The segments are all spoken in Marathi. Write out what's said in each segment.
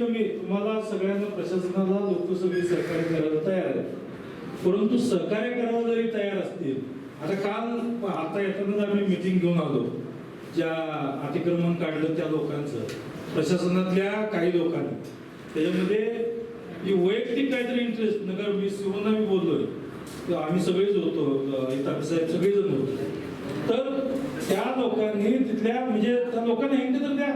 कमी. तुम्हाला सगळ्यांना प्रशासनाला लोक सगळे सहकार्य करायला तयार आहेत. परंतु सहकार्य करायला जरी तयार असतील आता काल आता येतानाच आम्ही मिटिंग घेऊन आलो. ज्या अतिक्रमण काढलं त्या लोकांचं. प्रशासनातल्या काही लोकांनी. त्याच्यामध्ये वैयक्तिक काहीतरी इंटरेस्ट नगर मी शिवना आम्ही बोललोय. तर आम्ही सगळेच होतो इथं साहेब सगळेजण होतो. तर त्या लोकांनी तिथल्या म्हणजे त्या लोकांना हिंट तर द्या.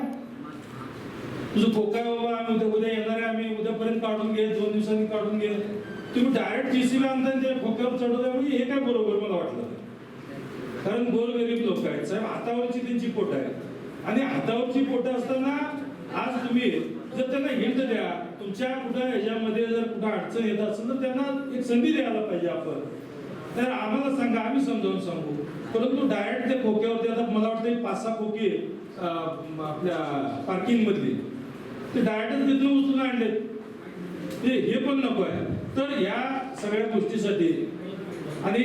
तुझं खोका बाबा आम्ही उद्या उद्या येणार आहे आम्ही उद्यापर्यंत काढून घे दोन दिवसांनी काढून घे. तुम्ही डायरेक्ट जीसीबी आणता ते खोक्यावर चढवता म्हणजे हे काय बरोबर मला वाटलं? कारण कारण गोरगरीब लोक आहेत साहेब. हातावरची त्यांची पोट आहे आणि हातावरची पोट असताना आज तुम्ही जर त्यांना हिंट द्या तुमच्या कुठं ह्याच्यामध्ये जर कुठं अडचण येत असेल तर त्यांना एक संधी द्यायला पाहिजे आपण. तर आम्हाला सांगा आम्ही समजावून सांगू. परंतु डायरेक्ट ते खोक्यावरती आता मला वाटतं पाच सहा खोके आपल्या पार्किंगमधली ते डायरेक्टच तिथून उचलून आणले ते हे पण नको आहे. तर या सगळ्या गोष्टीसाठी आणि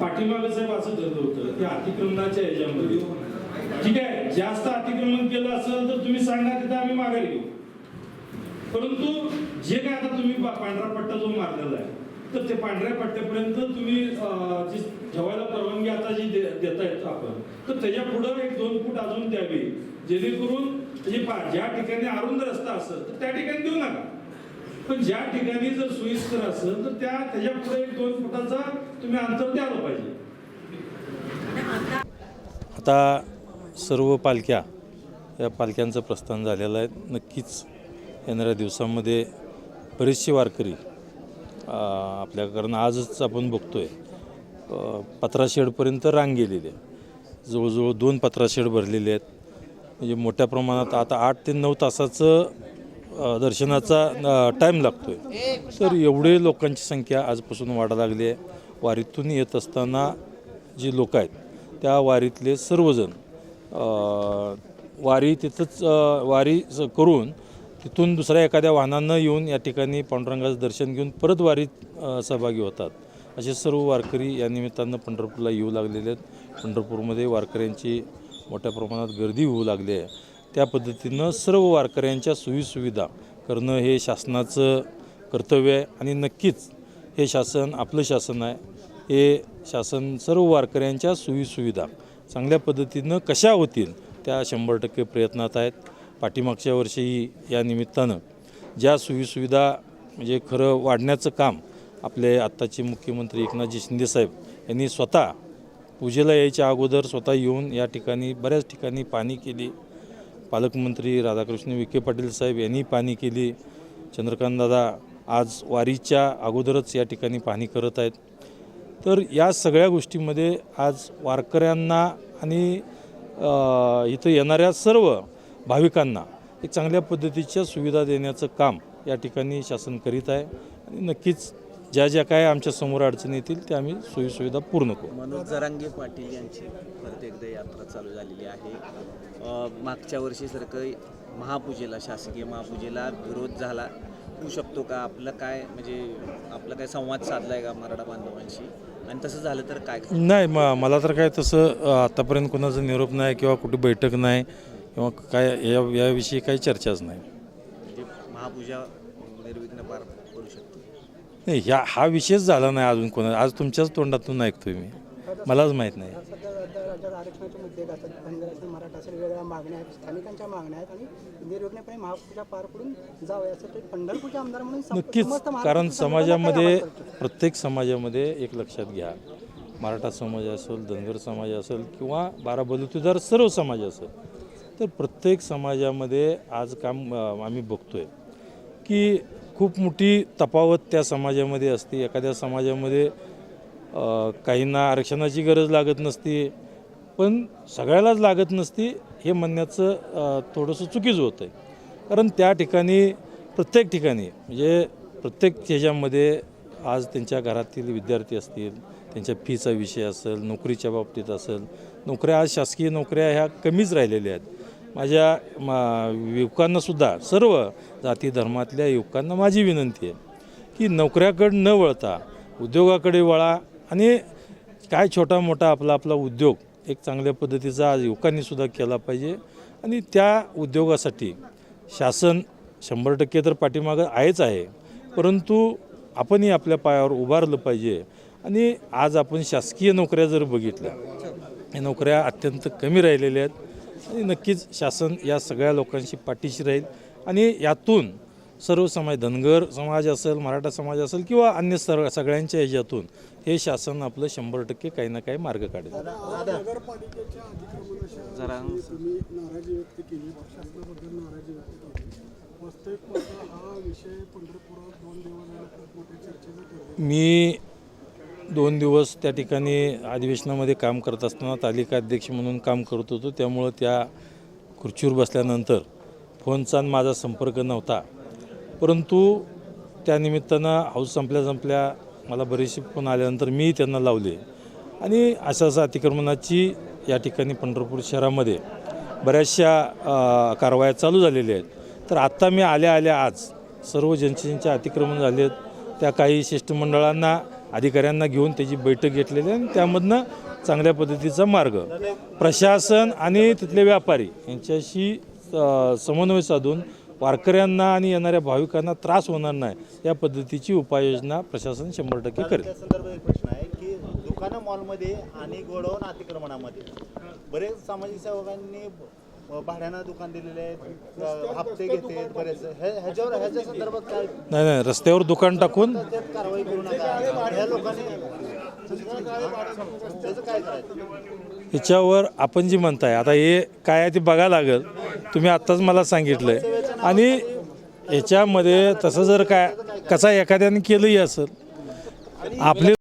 पाठीमागं साहेब असं ठरलं होतं त्या अतिक्रमणाच्या याच्यामध्ये ठीक आहे जास्त अतिक्रमण केलं असेल तर तुम्ही सांगा तिथं आम्ही माघारी घेऊ. परंतु जे काय आता तुम्ही पांढरा पट्टा जो मारलेला आहे तर ते पांढऱ्या पट्ट्यापर्यंत तुम्ही जी ठेवायला परवानगी आता जी दे- येतो आपण तर त्याच्या पुढं एक दोन फूट अजून द्यावी जेणेकरून म्हणजे पहा ज्या ठिकाणी अरुंद रस्ता असेल तर त्या ठिकाणी देऊ नका. पण ज्या ठिकाणी जर सोयीस्कर असेल तर त्या त्याच्या पुढे एक दोन फुटाचा तुम्ही अंतर द्यायला पाहिजे. आता सर्व पालख्या या पालख्यांचं प्रस्थान झालेलं आहे. नक्कीच येणाऱ्या दिवसामध्ये बरेचसे वारकरी आपल्या कारण आजच आपण बघतोय अ, पत्रा शेडपर्यंत रांग गेलेली आहे. जवळजवळ दोन पत्रा शेड भरलेले आहेत. म्हणजे मोठ्या प्रमाणात आता आठ ते नऊ तासाचं दर्शनाचा टाईम लागतो आहे तर एवढे लोकांची संख्या आजपासून वाढायला लागली आहे. वारीतून येत असताना जी लोक आहेत त्या वारीतले सर्वजण वारी तिथंच वारी स- करून तिथून दुसऱ्या एखाद्या वाहनानं येऊन या ठिकाणी पांडुरंगाचं दर्शन घेऊन परत वारीत सहभागी होतात. असे सर्व वारकरी या निमित्तानं पंढरपूरला येऊ लागलेले आहेत. पंढरपूरमध्ये वारकऱ्यांची मोठ्या प्रमाणात गर्दी होऊ लागली आहे. त्या पद्धतीनं सर्व वारकऱ्यांच्या सोयीसुविधा करणं हे शासनाचं कर्तव्य आहे आणि नक्कीच हे शासन आपलं शासन आहे. हे शासन सर्व वारकऱ्यांच्या सोयीसुविधा चांगल्या पद्धतीनं कशा होतील त्या शंभर टक्के प्रयत्नात आहेत. पाठीमागच्या वर्षीही या निमित्तानं ज्या सोयीसुविधा म्हणजे खरं वाढण्याचं काम आपले आत्ताचे मुख्यमंत्री एकनाथजी शिंदेसाहेब यांनी स्वतः पूजेला यायच्या अगोदर स्वतः येऊन या ठिकाणी बऱ्याच ठिकाणी पाणी केली. पालकमंत्री राधाकृष्ण विखे पाटील साहेब यांनी पाणी केली. चंद्रकांत दादा आज वारीच्या अगोदरच या ठिकाणी पाहणी करत आहेत. तर या सगळ्या गोष्टीमध्ये आज वारकऱ्यांना आणि इथं येणाऱ्या सर्व भाविकांना एक चांगल्या पद्धतीच्या सुविधा देण्याचं काम या ठिकाणी शासन करीत आहे. आणि नक्कीच ज्या ज्या काय आमच्यासमोर अडचणी येतील त्या आम्ही सोयीसुविधा पूर्ण करू. मनोज जरांगे पाटील यांची परत एकदा यात्रा चालू झालेली आहे. मागच्या वर्षीसारखं महापूजेला शासकीय महापूजेला विरोध झाला होऊ शकतो का? आपलं काय म्हणजे आपला काय संवाद साधलाय का मराठा बांधवांशी? आणि तसं झालं तर काय नाही म मला तर काय तसं आतापर्यंत कोणाचा निरोप नाही किंवा कुठे बैठक नाही किंवा काय या याविषयी काही चर्चाच नाही. म्हणजे महापूजा निर्विघ्न पार पडू शकतो नाही ह्या हा विषयच झाला नाही अजून कोणा आज तुमच्याच तोंडातून ऐकतोय मी. मलाच माहीत नाही. सध्या राज्या- राज्यात आरक्षणाचे मुद्दे असतात धनगर असेल मराठा असेल वेगवेगळ्या मागण्या आहेत स्थानिकांच्या मागण्या आहेत आणि निर्विघ्नपणे महापूजा पार पडून जावं यासाठी पंढरपूरचे आमदार म्हणून सम- नक्कीच समस्त कारण काय समाजामध्ये आवाज करतो? प्रत्येक समाजामध्ये एक लक्षात घ्या. मराठा समाज असेल धनगर समाज असेल किंवा बारा बलुतेदार सर्व समाज असेल तर प्रत्येक समाजामध्ये आज काम अ, आम्ही बघतोय की खूप मोठी तफावत त्या समाजामध्ये असते. एखाद्या समाजामध्ये काहींना आरक्षणाची गरज लागत नसते पण सगळ्यालाच लागत नसती हे म्हणण्याचं थोडंसं चुकीचं होतं आहे कारण त्या ठिकाणी प्रत्येक ठिकाणी म्हणजे प्रत्येक ह्याच्यामध्ये आज त्यांच्या घरातील विद्यार्थी असतील त्यांच्या फीचा विषय असेल नोकरीच्या बाबतीत असेल नोकऱ्या आज शासकीय नोकऱ्या ह्या कमीच राहिलेल्या आहेत. माझ्या मा युवकांनासुद्धा सर्व जाती धर्मातल्या युवकांना माझी विनंती आहे की नोकऱ्याकडे न वळता उद्योगाकडे वळा आणि काय छोटा मोठा आपला आपला उद्योग एक चांगल्या पद्धतीचा आज युवकांनीसुद्धा केला पाहिजे आणि त्या उद्योगासाठी शासन शंभर टक्के तर पाठीमागं आहेच आहे. परंतु आपणही आपल्या पायावर उभारलं पाहिजे आणि आज आपण शासकीय नोकऱ्या जर बघितल्या या नोकऱ्या अत्यंत कमी राहिलेल्या आहेत. नक्कीच शासन या सगळ्या लोकांशी पाठीशी राहील. आणि यातून सर्व समाज धनगर समाज असेल मराठा समाज असेल किंवा अन्य सर्व सगळ्यांच्या ह्याच्यातून हे शासन आपलं शंभर टक्के काही ना काही मार्ग काढेल. हा मी दोन दिवस त्या ठिकाणी अधिवेशनामध्ये काम करत असताना तालिका अध्यक्ष म्हणून काम करत होतो. त्यामुळं त्या खुर्चीवर बसल्यानंतर फोनचा आणि माझा संपर्क नव्हता. परंतु त्या निमित्तानं हाऊस संपल्या संपल्या मला बरेचसे फोन आल्यानंतर मी त्यांना लावले. आणि अशा असं अतिक्रमणाची या ठिकाणी पंढरपूर शहरामध्ये बऱ्याचशा कारवाया चालू झालेल्या आहेत. तर आत्ता मी आल्या आल्या आज सर्व जनतेचे अतिक्रमण झाले आहेत त्या काही शिष्टमंडळांना अधिकाऱ्यांना घेऊन त्याची बैठक घेतलेली आहे आणि त्यामधनं चांगल्या पद्धतीचा मार्ग. प्रशासन आणि तिथले व्यापारी यांच्याशी समन्वय साधून वारकऱ्यांना आणि येणाऱ्या भाविकांना त्रास होणार नाही या पद्धतीची उपाययोजना प्रशासन शंभर टक्के करेल. प्रश्न आहे की दुकानं मॉलमध्ये आणि गोडाऊन अतिक्रमणामध्ये बरेच सामाजिक सेवकांनी भाड्यानं दुकान दिलेले आहेत. हप्ते घेते बरेच. ह्याच्यावर ह्याच्या संदर्भात काय? नाही नाही रस्त्यावर दुकान टाकून कारवाई करू नका. ह्या लोकांनी त्याचं काय करायचं? ह्याच्यावर आपण जी म्हणताय आता हे काय आहे ते बघायला लागेल. तुम्ही आत्ताच मला सांगितलंय. आणि ह्याच्यामध्ये तसं जर काय कसा एखाद्याने केलंही असेल आपले